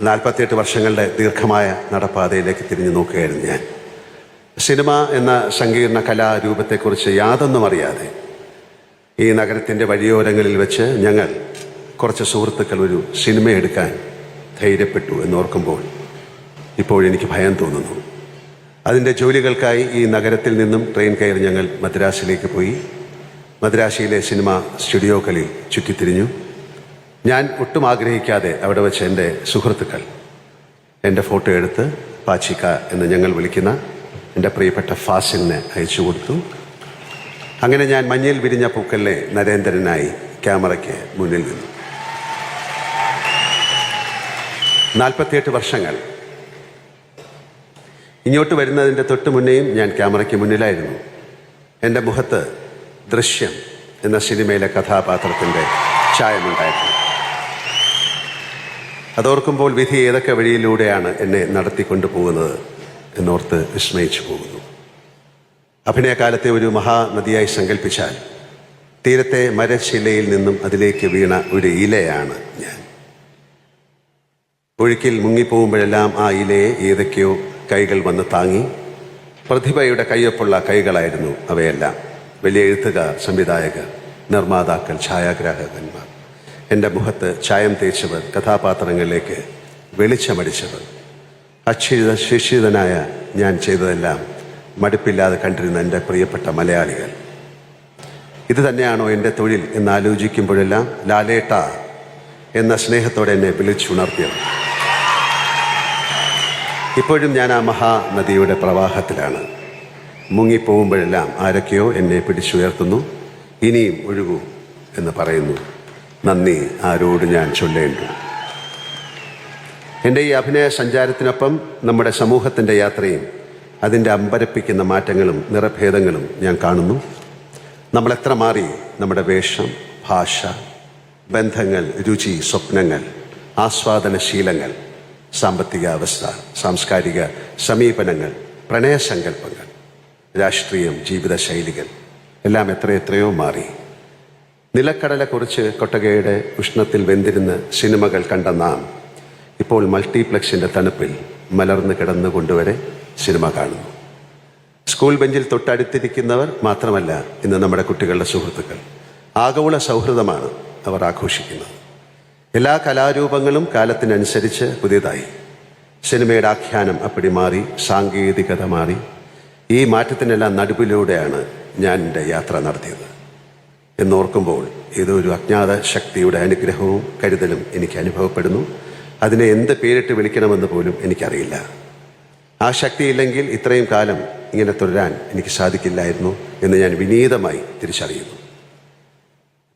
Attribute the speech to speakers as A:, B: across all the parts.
A: നാൽപ്പത്തിയെട്ട് വർഷങ്ങളുടെ ദീർഘമായ നടപ്പാതയിലേക്ക് തിരിഞ്ഞു നോക്കുകയായിരുന്നു ഞാൻ. സിനിമ എന്ന സങ്കീർണ കലാരൂപത്തെക്കുറിച്ച് യാതൊന്നും അറിയാതെ ഈ നഗരത്തിന്റെ വഴിയോരങ്ങളിൽ വെച്ച് ഞങ്ങൾ കുറച്ച് സുഹൃത്തുക്കൾ ഒരു സിനിമ എടുക്കാൻ ധൈര്യപ്പെട്ടു എന്നോർക്കുമ്പോൾ ഇപ്പോഴെനിക്ക് ഭയം തോന്നുന്നു. അതിന്റെ ജോലികൾക്കായി ഈ നഗരത്തിൽ നിന്നും ട്രെയിൻ കയറി ഞങ്ങൾ മദ്രാസിലേക്ക് പോയി. മദ്രാസിയിലെ സിനിമ സ്റ്റുഡിയോകളിൽ ചുറ്റിത്തിരിഞ്ഞു. ഞാൻ ഒട്ടും ആഗ്രഹിക്കാതെ അവിടെ വെച്ച് എന്റെ സുഹൃത്തുക്കൾ എന്റെ ഫോട്ടോ എടുത്ത് പാച്ചിക്ക എന്ന് ഞങ്ങൾ വിളിക്കുന്ന എന്റെ പ്രിയപ്പെട്ട ഫാസിലിന് അയച്ചു കൊടുത്തു. അങ്ങനെ ഞാൻ മഞ്ഞിൽ വിരിഞ്ഞ പൂക്കലിനെ നരേന്ദ്രനായി ക്യാമറയ്ക്ക് മുന്നിൽ നിന്നു. നാൽപ്പത്തിയെട്ട് വർഷങ്ങൾ. ഇങ്ങോട്ട് വരുന്നതിന്റെ തൊട്ട് മുന്നേയും ഞാൻ ക്യാമറയ്ക്ക് മുന്നിലായിരുന്നു. എന്റെ മുഖത്ത് ദൃശ്യം എന്ന സിനിമയിലെ കഥാപാത്രത്തിന്റെ ചായമുണ്ടായിരുന്നു അതോർക്കുമ്പോൾ വിധി ഏതൊക്കെ വഴിയിലൂടെയാണ് എന്നെ നടത്തിക്കൊണ്ടു പോകുന്നത് എന്നോർത്ത് വിസ്മയിച്ചു പോകുന്നു. അഭിനയകാലത്തെ ഒരു മഹാനദിയായി സങ്കല്പിച്ചാൽ തീരത്തെ മരശിലയിൽ നിന്നും അതിലേക്ക് വീണ ഒരു ഇലയാണ് ഞാൻ. ഒഴുക്കിൽ മുങ്ങിപ്പോകുമ്പോഴെല്ലാം ആ ഇലയെ ഏതൊക്കെയോ കൈകൾ വന്ന് താങ്ങി പ്രതിഭയുടെ കയ്യൊപ്പുള്ള കൈകളായിരുന്നു അവയെല്ലാം. വലിയ എഴുത്തുകാർ സംവിധായകർ നിർമ്മാതാക്കൾ ഛായാഗ്രാഹകന്മാർ. എന്റെ മുഖത്ത് ചായം തേച്ചവർ കഥാപാത്രങ്ങളിലേക്ക് വെളിച്ചമടിച്ചവർ. അക്ഷിത ശിക്ഷിതനായ ഞാൻ ചെയ്തതെല്ലാം മടുപ്പില്ലാതെ കണ്ടിരുന്ന എന്റെ പ്രിയപ്പെട്ട മലയാളികൾ. ഇത് തന്നെയാണോ എന്റെ തൊഴിൽ എന്ന് ആലോചിക്കുമ്പോഴെല്ലാം ലാലേട്ട എന്ന സ്നേഹത്തോടെ എന്നെ വിളിച്ചുണർത്തിയത്. ഇപ്പോഴും ഞാൻ ആ മഹാനദിയുടെ പ്രവാഹത്തിലാണ്. മുങ്ങിപ്പോകുമ്പോഴെല്ലാം ആരൊക്കെയോ എന്നെ പിടിച്ചുയർത്തുന്നു. ഇനിയും ഒഴുകൂ എന്ന് പറയുന്നു. നന്ദി. ആരോട് ഞാൻ ചൊല്ലേണ്ടു. എന്റെ ഈ അഭിനയ സഞ്ചാരത്തിനൊപ്പം നമ്മുടെ സമൂഹത്തിന്റെ യാത്രയും അതിന്റെ അമ്പരപ്പിക്കുന്ന മാറ്റങ്ങളും നിറഭേദങ്ങളും ഞാൻ കാണുന്നു. നമ്മളെത്ര മാറി നമ്മുടെ വേഷം ഭാഷ ബന്ധങ്ങൾ രുചി സ്വപ്നങ്ങൾ ആസ്വാദനശീലങ്ങൾ സാമ്പത്തിക അവസ്ഥ സാംസ്കാരിക സമീപനങ്ങൾ പ്രണയസങ്കല്പങ്ങൾ രാഷ്ട്രീയം ജീവിതശൈലികൾ എല്ലാം എത്രയെത്രയോ മാറി. നിലക്കടലെക്കുറിച്ച് കൊട്ടകയുടെ ഉഷ്ണത്തിൽ വെന്തിരുന്ന് സിനിമകൾ കണ്ട നാം ഇപ്പോൾ മൾട്ടിപ്ലക്സിന്റെ തണുപ്പിൽ മലർന്നു കിടന്നുകൊണ്ടുവരെ സിനിമ കാണുന്നു. സ്കൂൾ ബെഞ്ചിൽ തൊട്ടടുത്തിരിക്കുന്നവർ മാത്രമല്ല ഇന്ന് നമ്മുടെ കുട്ടികളുടെ സുഹൃത്തുക്കൾ. ആഗോള സൗഹൃദമാണ് അവർ ആഘോഷിക്കുന്നത്. എല്ലാ കലാരൂപങ്ങളും കാലത്തിനനുസരിച്ച് പുതിയതായി. സിനിമയുടെ ആഖ്യാനം അപ്പടി മാറി സാങ്കേതികത മാറി. ഈ മാറ്റത്തിനെല്ലാം നടുവിലൂടെയാണ് ഞാൻ എന്റെ യാത്ര നടത്തിയത്. എന്നോർക്കുമ്പോൾ ഇതൊരു അജ്ഞാത ശക്തിയുടെ അനുഗ്രഹവും കരുതലും എനിക്ക് അനുഭവപ്പെടുന്നു. അതിനെ എന്ത് പേരിട്ട് വിളിക്കണമെന്ന് പോലും എനിക്കറിയില്ല. ആ ശക്തിയില്ലെങ്കിൽ ഇത്രയും കാലം ഇങ്ങനെ തുടരാൻ എനിക്ക് സാധിക്കില്ലായിരുന്നു എന്ന് ഞാൻ വിനീതമായി തിരിച്ചറിയുന്നു.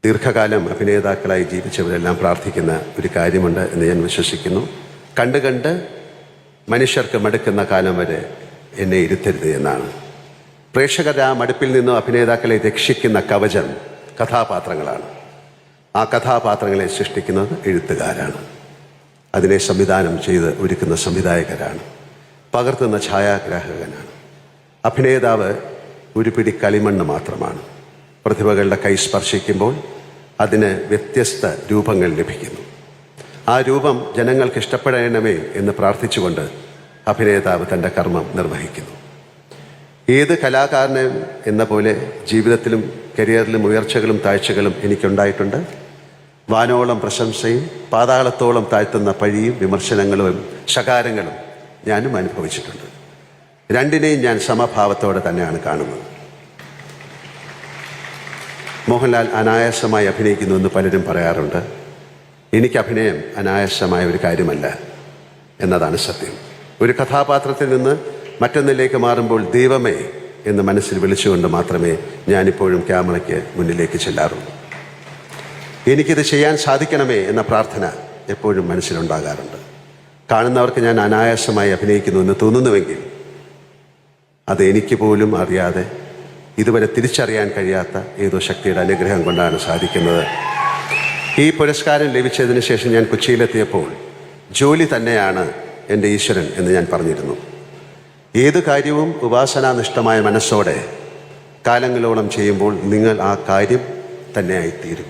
A: ദീർഘകാലം അഭിനേതാക്കളായി ജീവിച്ചവരെല്ലാം പ്രാർത്ഥിക്കുന്ന ഒരു കാര്യമുണ്ട് എന്ന് ഞാൻ വിശ്വസിക്കുന്നു. കണ്ട് കണ്ട് മനുഷ്യർക്ക് മടുക്കുന്ന കാലം വരെ എന്നെ ഇരുത്തരുത് എന്നാണ്. പ്രേക്ഷകർ ആ മടുപ്പിൽ നിന്നും അഭിനേതാക്കളെ രക്ഷിക്കുന്ന കവചം കഥാപാത്രങ്ങളാണ്. ആ കഥാപാത്രങ്ങളെ സൃഷ്ടിക്കുന്നത് എഴുത്തുകാരാണ്. അതിനെ സംവിധാനം ചെയ്ത് ഒരുക്കുന്ന സംവിധായകരാണ്. പകർത്തുന്ന ഛായാഗ്രാഹകനാണ്. അഭിനേതാവ് ഒരു പിടി കളിമണ്ണ് മാത്രമാണ്. പ്രതിഭകളുടെ കൈ സ്പർശിക്കുമ്പോൾ അതിന് വ്യത്യസ്ത രൂപങ്ങൾ ലഭിക്കുന്നു. ആ രൂപം ജനങ്ങൾക്ക് ഇഷ്ടപ്പെടണമേ എന്ന് പ്രാർത്ഥിച്ചുകൊണ്ട് അഭിനേതാവ് തന്റെ കർമ്മം നിർവഹിക്കുന്നു. ഏത് കലാകാരനും എന്ന പോലെ ജീവിതത്തിലും കരിയറിലും ഉയർച്ചകളും താഴ്ചകളും എനിക്കുണ്ടായിട്ടുണ്ട്. വാനോളം പ്രശംസയും പാതാളത്തോളം താഴ്ത്തുന്ന പഴിയും വിമർശനങ്ങളും ശകാരങ്ങളും ഞാനും അനുഭവിച്ചിട്ടുണ്ട്. രണ്ടിനെയും ഞാൻ സമഭാവത്തോടെ തന്നെയാണ് കാണുന്നത്. മോഹൻലാൽ അനായാസമായി അഭിനയിക്കുന്നു എന്ന് പലരും പറയാറുണ്ട്. എനിക്ക് അഭിനയം അനായാസമായ ഒരു കാര്യമല്ല എന്നതാണ് സത്യം. ഒരു കഥാപാത്രത്തിൽ നിന്ന് മറ്റൊന്നിലേക്ക് മാറുമ്പോൾ ദൈവമേ എന്ന് മനസ്സിൽ വിളിച്ചുകൊണ്ട് മാത്രമേ ഞാനിപ്പോഴും ക്യാമറയ്ക്ക് മുന്നിലേക്ക് ചെല്ലാറുള്ളൂ. എനിക്കിത് ചെയ്യാൻ സാധിക്കണമേ എന്ന പ്രാർത്ഥന എപ്പോഴും മനസ്സിലുണ്ടാകാറുണ്ട്. കാണുന്നവർക്ക് ഞാൻ അനായാസമായി അഭിനയിക്കുന്നു എന്ന് തോന്നുന്നുവെങ്കിൽ അത് എനിക്ക് പോലും അറിയാതെ ഇതുവരെ തിരിച്ചറിയാൻ കഴിയാത്ത ഏതോ ശക്തിയുടെ അനുഗ്രഹം കൊണ്ടാണ് സാധിക്കുന്നത്. ഈ പുരസ്കാരം ലഭിച്ചതിന് ശേഷം ഞാൻ കൊച്ചിയിലെത്തിയപ്പോൾ ജോലി തന്നെയാണ് എന്റെ ഈശ്വരൻ എന്ന് ഞാൻ പറഞ്ഞിരുന്നു. ഏത് കാര്യവും ഉപാസനാനിഷ്ഠമായ മനസ്സോടെ കാലങ്ങളോളം ചെയ്യുമ്പോൾ നിങ്ങൾ ആ കാര്യം തന്നെയായിത്തീരും.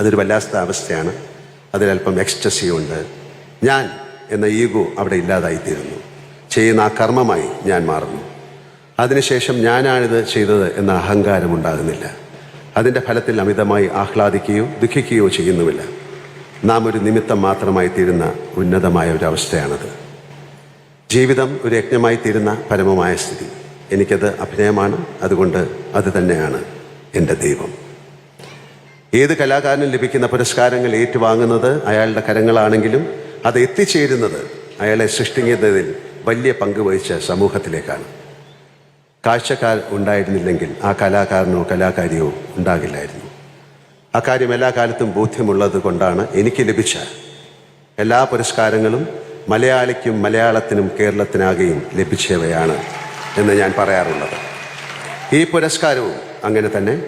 A: അതൊരു വല്ലാത്ത അവസ്ഥയാണ്. അതിലല്പം എക്സ്റ്റസി ഉണ്ട്. ഞാൻ എന്ന ഈഗോ അവിടെ ഇല്ലാതായിത്തീരുന്നു. ചെയ്യുന്ന ആ കർമ്മമായി ഞാൻ മാറുന്നു. അതിനുശേഷം ഞാനാണിത് ചെയ്തത് എന്ന അഹങ്കാരം ഉണ്ടാകുന്നില്ല. അതിന്റെ ഫലത്തിൽ അമിതമായി ആഹ്ലാദിക്കുകയോ ദുഃഖിക്കുകയോ ചെയ്യുന്നുമില്ല. നാം ഒരു നിമിത്തം മാത്രമായി തീരുന്ന ഉന്നതമായ ഒരു അവസ്ഥയാണത്. ജീവിതം ഒരു യജ്ഞമായി തീരുന്ന പരമമായ സ്ഥിതി. എനിക്കത് അഭിനയമാണ് അതുകൊണ്ട് അത് തന്നെയാണ് എന്റെ ദൈവം. ഏത് കലാകാരനും ലഭിക്കുന്ന പുരസ്കാരങ്ങൾ ഏറ്റുവാങ്ങുന്നത് അയാളുടെ കരങ്ങളാണെങ്കിലും അത് എത്തിച്ചേരുന്നത് അയാളെ സൃഷ്ടിക്കുന്നതിൽ വലിയ പങ്ക് വഹിച്ച സമൂഹത്തിലേക്കാണ്. കാഴ്ചക്കാർ ഉണ്ടായിരുന്നില്ലെങ്കിൽ ആ കലാകാരനോ കലാകാരിയോ ഉണ്ടാകില്ലായിരുന്നു. അക്കാര്യം എല്ലാ കാലത്തും ബോധ്യമുള്ളത് കൊണ്ടാണ് എനിക്ക് ലഭിച്ച എല്ലാ പുരസ്കാരങ്ങളും മലയാളിക്കും മലയാളത്തിനും കേരളത്തിനാകെയും ലഭിച്ചവയാണ് എന്ന് ഞാൻ പറയാറുള്ളത്. ഈ പുരസ്കാരവും അങ്ങനെ തന്നെ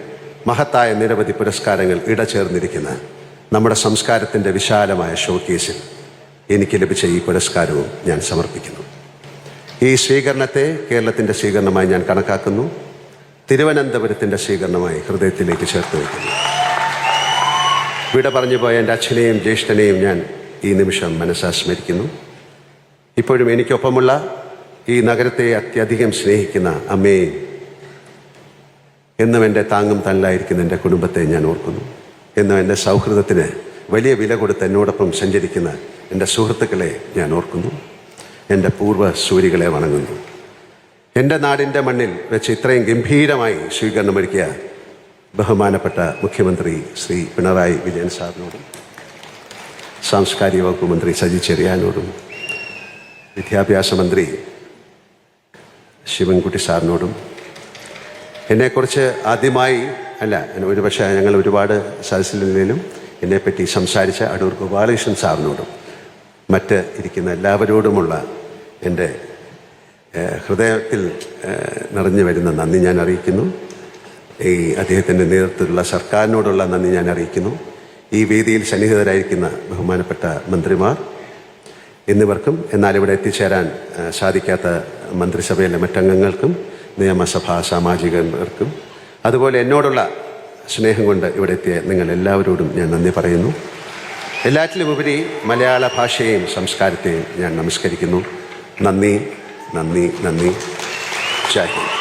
A: മഹത്തായ നിരവധി പുരസ്കാരങ്ങൾ ഇടചേർന്നിരിക്കുന്ന നമ്മുടെ സംസ്കാരത്തിന്റെ വിശാലമായ ഷോക്കേസിൽ എനിക്ക് ലഭിച്ച ഈ പുരസ്കാരവും ഞാൻ സമർപ്പിക്കുന്നു. ഈ സ്വീകരണത്തെ കേരളത്തിന്റെ സ്വീകരണമായി ഞാൻ കണക്കാക്കുന്നു. തിരുവനന്തപുരത്തിന്റെ സ്വീകരണമായി ഹൃദയത്തിലേക്ക് ചേർത്ത് വയ്ക്കുന്നു. വിട പറഞ്ഞു പോയ എന്റെ അച്ഛനെയും ജ്യേഷ്ഠനെയും ഞാൻ ഈ നിമിഷം മനസ്സാ സ്മരിക്കുന്നു ഇപ്പോഴും എനിക്കൊപ്പമുള്ള ഈ നഗരത്തെ അത്യധികം സ്നേഹിക്കുന്ന അമ്മേ എന്നും എന്റെ താങ്ങും തല്ലായിരിക്കുന്ന എന്റെ കുടുംബത്തെ ഞാൻ ഓർക്കുന്നു. എന്നും എന്റെ സൗഹൃദത്തിന് വലിയ വില കൊടുത്ത് എന്നോടൊപ്പം സഞ്ചരിക്കുന്ന എന്റെ സുഹൃത്തുക്കളെ ഞാൻ ഓർക്കുന്നു. എന്റെ പൂർവ സൂര്യകളെ വണങ്ങുന്നു. എന്റെ നാടിന്റെ മണ്ണിൽ വെച്ച് ഇത്രയും ഗംഭീരമായി സ്വീകരണമൊരുക്കിയ ബഹുമാനപ്പെട്ട മുഖ്യമന്ത്രി ശ്രീ പിണറായി വിജയൻ സാറിനോടും സാംസ്കാരിക വകുപ്പ് മന്ത്രി സജി ചെറിയാനോടും വിദ്യാഭ്യാസ മന്ത്രി ശിവൻകുട്ടി സാറിനോടും. എന്നെക്കുറിച്ച് ആദ്യമായി അല്ല ഒരു പക്ഷേ ഞങ്ങൾ ഒരുപാട് സദസ്സിലും എന്നെപ്പറ്റി സംസാരിച്ച അടൂർ ഗോപാലകൃഷ്ണൻ സാറിനോടും മറ്റ് ഇരിക്കുന്ന എല്ലാവരോടുമുള്ള എന്റെ ഹൃദയത്തിൽ നിറഞ്ഞു വരുന്ന നന്ദി ഞാൻ അറിയിക്കുന്നു. ഈ അദ്ദേഹത്തിന്റെ നേതൃത്വത്തിലുള്ള സർക്കാരിനോടുള്ള നന്ദി ഞാൻ അറിയിക്കുന്നു. ഈ വേദിയിൽ സന്നിഹിതരായിരിക്കുന്ന ബഹുമാനപ്പെട്ട മന്ത്രിമാർ എന്നിവർക്കും എന്നാൽ ഇവിടെ എത്തിച്ചേരാൻ സാധിക്കാത്ത മന്ത്രിസഭയിലെ മറ്റംഗങ്ങൾക്കും നിയമസഭാ സാമാജികർക്കും അതുപോലെ എന്നോടുള്ള സ്നേഹം കൊണ്ട് ഇവിടെ എത്തിയ നിങ്ങൾ എല്ലാവരോടും ഞാൻ നന്ദി പറയുന്നു. എല്ലാറ്റിലുമുപരി മലയാള ഭാഷയെയും സംസ്കാരത്തെയും ഞാൻ നമസ്കരിക്കുന്നു. നന്ദി നന്ദി നന്ദി. ജയ്